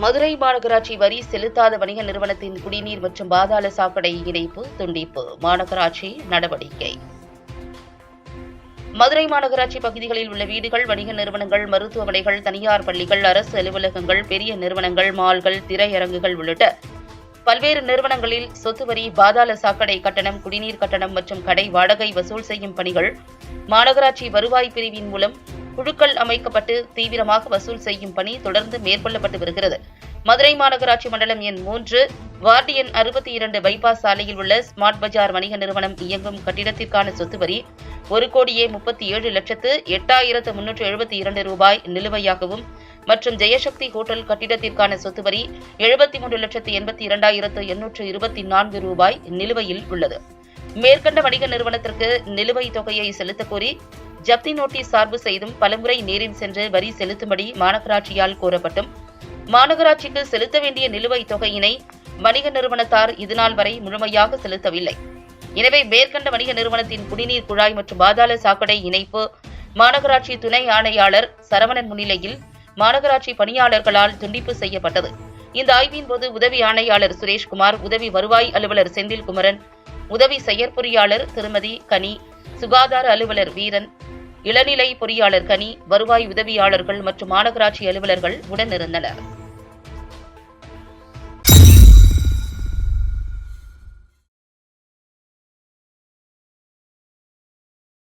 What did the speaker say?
மதுரை மாநகராட்சி வரி செலுத்தாத வணிக நிறுவனத்தின் குடிநீர் மற்றும் பாதாள சாக்கடை இணைப்பு துண்டிப்பு. மாநகராட்சி நடவடிக்கை. மதுரை மாநகராட்சி பகுதிகளில் உள்ள வீடுகள் வணிக நிறுவனங்கள் மருத்துவமனைகள் தனியார் பள்ளிகள் அரசு அலுவலகங்கள் பெரிய நிறுவனங்கள் மால்கள் திரையரங்குகள் உள்ளிட்ட பல்வேறு நிறுவனங்களில் சொத்து வரி பாதாள சாக்கடை கட்டணம் குடிநீர் கட்டணம் மற்றும் கடை வாடகை வசூல் செய்யும் பணிகள் மாநகராட்சி வருவாய் பிரிவின் மூலம் குழுக்கள் அமைக்கப்பட்டு தீவிரமாக வசூல் செய்யும் பணி தொடர்ந்து மேற்கொள்ளப்பட்டு வருகிறது. மதுரை மாநகராட்சி மண்டலம் எண் மூன்று வார்டு எண் அறுபத்தி இரண்டு பைபாஸ் சாலையில் உள்ள ஸ்மார்ட் பஜார் வணிக நிறுவனம் இயங்கும் கட்டிடத்திற்கான சொத்து வரி ஒரு கோடியே முப்பத்தி ஏழு லட்சத்து எட்டாயிரத்து முன்னூற்று எழுபத்தி இரண்டு ரூபாய் நிலுவையாகவும் மற்றும் ஜெயசக்தி ஹோட்டல் கட்டிடத்திற்கான சொத்து வரி எழுபத்தி மூன்று லட்சத்து எண்பத்தி இரண்டாயிரத்து எண்ணூற்று இருபத்தி நான்கு ரூபாய் நிலுவையில் உள்ளது. மேற்கண்ட வணிக நிறுவனத்திற்கு நிலுவைத் தொகையை செலுத்தக்கோரி ஜப்தி நோட்டீஸ் சார்பு செய்தும் பலமுறை நேரில் சென்று வரி செலுத்தும்படி மாநகராட்சியால் கோரப்பட்டும். மாநகராட்சிக்கு செலுத்த வேண்டிய நிலுவைத் தொகையினை வணிக நிறுவனத்தார் இதுநாள் வரை முழுமையாக செலுத்தவில்லை. எனவே மேற்கண்ட வணிக நிறுவனத்தின் குடிநீர் குழாய் மற்றும் பாதாள சாக்கடை இணைப்பு மாநகராட்சி துணை ஆணையாளர் சரவணன் முன்னிலையில் மாநகராட்சி பணியாளர்களால் துண்டிப்பு செய்யப்பட்டது. இந்த ஆய்வின் போது உதவி ஆணையாளர் சுரேஷ்குமார் உதவி வருவாய் அலுவலர் செந்தில்குமரன் உதவி செயற்பொறியாளர் திருமதி கனி சுகாதார அலுவலர் வீரன் இளநிலை பொறியாளர் கனி வருவாய் உதவியாளர்கள் மற்றும் மாநகராட்சி அலுவலர்கள் உடனிருந்தனர்.